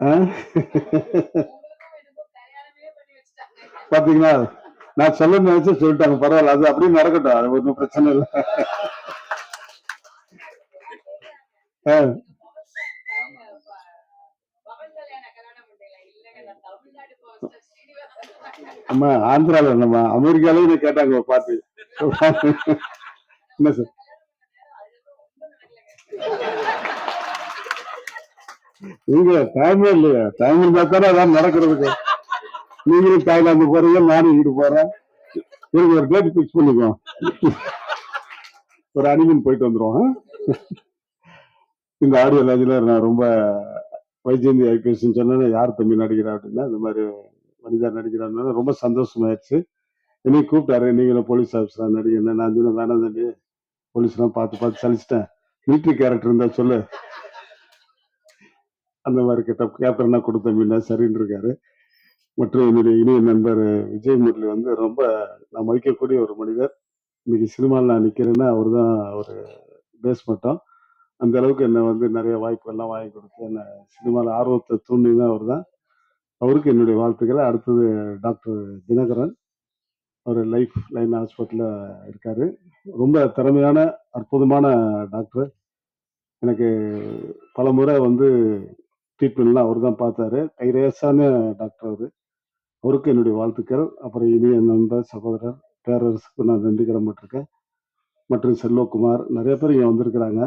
ஆ? பாத்தீங்களா? நான் சொல்ல நினைச்சு சொல்லிட்டாங்க. பரவாயில்ல அது அப்படியே நடக்கட்டும். அது ஒன்றும் பிரச்சனை இல்லை. ஆ, அம்மா ஆந்திரால நம்ம அமெரிக்கால இதை கேட்டாங்க பாட்டு. என்ன சார்? நீங்க டைமே இல்லையா. டைம் இருந்தா தானே அதான் நடக்கிறதுக்கு. நீங்களும் தாய்லாந்து போறீங்க நானும் இங்கிட்டு போறேன். இவங்க ஒரு டேட் பிக்ஸ் பண்ணிக்கோ. ஒரு அனிமன் போயிட்டு வந்துருவோம் இந்த ஆடியோ லாஜில் நான் ரொம்ப வைஜெயந்தி ஐபிஎஸ் சொன்னேன் யார் தம்பி நடிக்கிறா அப்படின்னா இந்த மாதிரி வனிதா நடிக்கிறான்னு ரொம்ப சந்தோஷமாயிருச்சு. என்னையும் கூப்பிட்டாரு நீங்களும் போலீஸ் ஆஃபீஸரா நடிக்கிறேன் நான் சொன்னேன் வேணாம் தம்பி. போலீஸ்லாம் பார்த்து பார்த்து சலிச்சிட்டேன். மிலிட்ரி கேரக்டர் இருந்தா சொல்லு. அந்த மாதிரி கிட்ட கேப்டனாக கொடுத்த மீனா சரின்னு இருக்காரு. மற்றும் என்னுடைய இணைய நண்பர் விஜய் முரளி வந்து ரொம்ப நான் மதிக்கக்கூடிய ஒரு மனிதர். இன்னைக்கு சினிமாவில் நான் நிற்கிறேன்னா அவர் தான் ஒரு பேஸ் மட்டும். அந்த அளவுக்கு என்னை வந்து நிறைய வாய்ப்புகள்லாம் வாங்கி கொடுத்து என்னை சினிமாவில் ஆர்வத்தை தூண்டினா அவர் தான் அவருக்கு என்னுடைய வாழ்த்துக்களை. அடுத்தது டாக்டர் தினகரன். அவர் லைஃப் லைன் ஹாஸ்பிட்டலில் இருக்காரு. ரொம்ப திறமையான அற்புதமான டாக்டர். எனக்கு பல முறை வந்து ட்ரீட்மெண்ட்லாம் அவர் தான் பார்த்தாரு. கைரேசான டாக்டர் அவர். அவருக்கு என்னுடைய வாழ்த்துக்கள். அப்புறம் இனிய நண்பர் சகோதரர் பேரரசுக்கு நான் நன்றி கடன்பட்டிருக்கேன் மற்றும் செல்வகுமார் நிறைய பேர் இங்கே வந்திருக்கிறாங்க.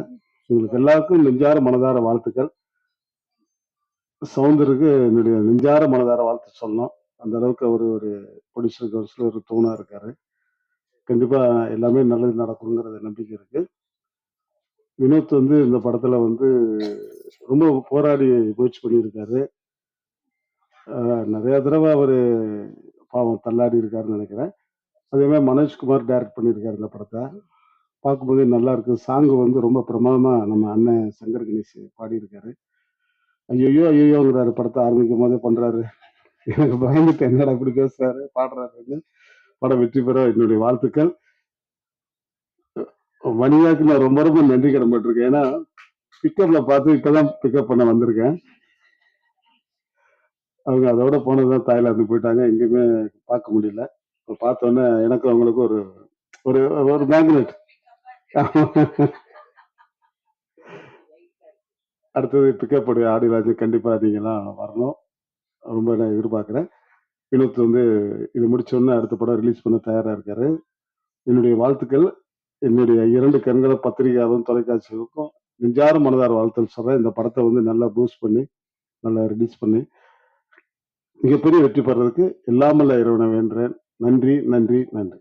இவங்களுக்கு எல்லாருக்கும் நெஞ்சார மனதார வாழ்த்துக்கள். சவுந்தருக்கு என்னுடைய நெஞ்சார மனதார வாழ்த்து சொல்லணும். அந்த அளவுக்கு அவர் ஒரு ப்ரொடியூசர் கவுன்சில் ஒரு தூணாக இருக்காரு. கண்டிப்பாக எல்லாமே நல்லது நடக்குங்கிறது நம்பிக்கை இருக்குது வினோத் வந்து இந்த படத்தில் வந்து ரொம்ப போராடி முயற்சி பண்ணியிருக்காரு. நிறைய தடவை அவர் பாவம் தள்ளாடி இருக்காருன்னு நினைக்கிறேன். அதே மாதிரி மனோஜ்குமார் டைரக்ட் பண்ணியிருக்காரு இந்த படத்தை. பார்க்கும்போதே நல்லா இருக்கு. சாங்கு வந்து ரொம்ப பிரமாதமாக நம்ம அண்ணன் சங்கர் கணேஷ் பாடியிருக்காரு. ஐயோ ஐயோங்கிறாரு படத்தை ஆரம்பிக்கும் போதே பண்றாரு. எனக்கு பயந்துட்டு என்னடா இப்படி பேசுறாரு? பாடுறாரு படம் வெற்றி பெற என்னுடைய வாழ்த்துக்கள். மணியாக்கு நான் ரொம்ப ரொம்ப நன்றி கடன்பட்டிருக்கேன் ஏன்னா பிக்கப்ல பார்த்து இப்பதான் பிக்கப் பண்ண வந்திருக்கேன். அவங்க அதோட போனதுதான் தாய்லாந்து போயிட்டாங்க. எங்கேயுமே பார்க்க முடியல. இப்போ பார்த்தோன்னே எனக்கு அவங்களுக்கு ஒரு ஒரு ஒரு மேக்னெட் அடுத்தது பிக்கப் உடைய ஆடிராஜ் கண்டிப்பாக நீங்களாம் வரணும். ரொம்ப நான் எதிர்பார்க்குறேன். வினோத் வந்து இது முடிச்சோடனே அடுத்த படம் ரிலீஸ் பண்ண தயாராக இருக்காரு. என்னுடைய வாழ்த்துக்கள். என்னுடைய இரண்டு கண்களை பத்திரிகையாகவும் தொலைக்காட்சிகளுக்கும் நெஞ்சார மனதார வாழ்த்தல் சொல்றேன். இந்த படத்தை வந்து நல்லா பூஸ்ட் பண்ணி நல்லா ரிலீஸ் பண்ணி மிகப்பெரிய வெற்றி பெறதுக்கு எல்லாமல்ல இறைவனை வேண்டுறேன் நன்றி நன்றி நன்றி.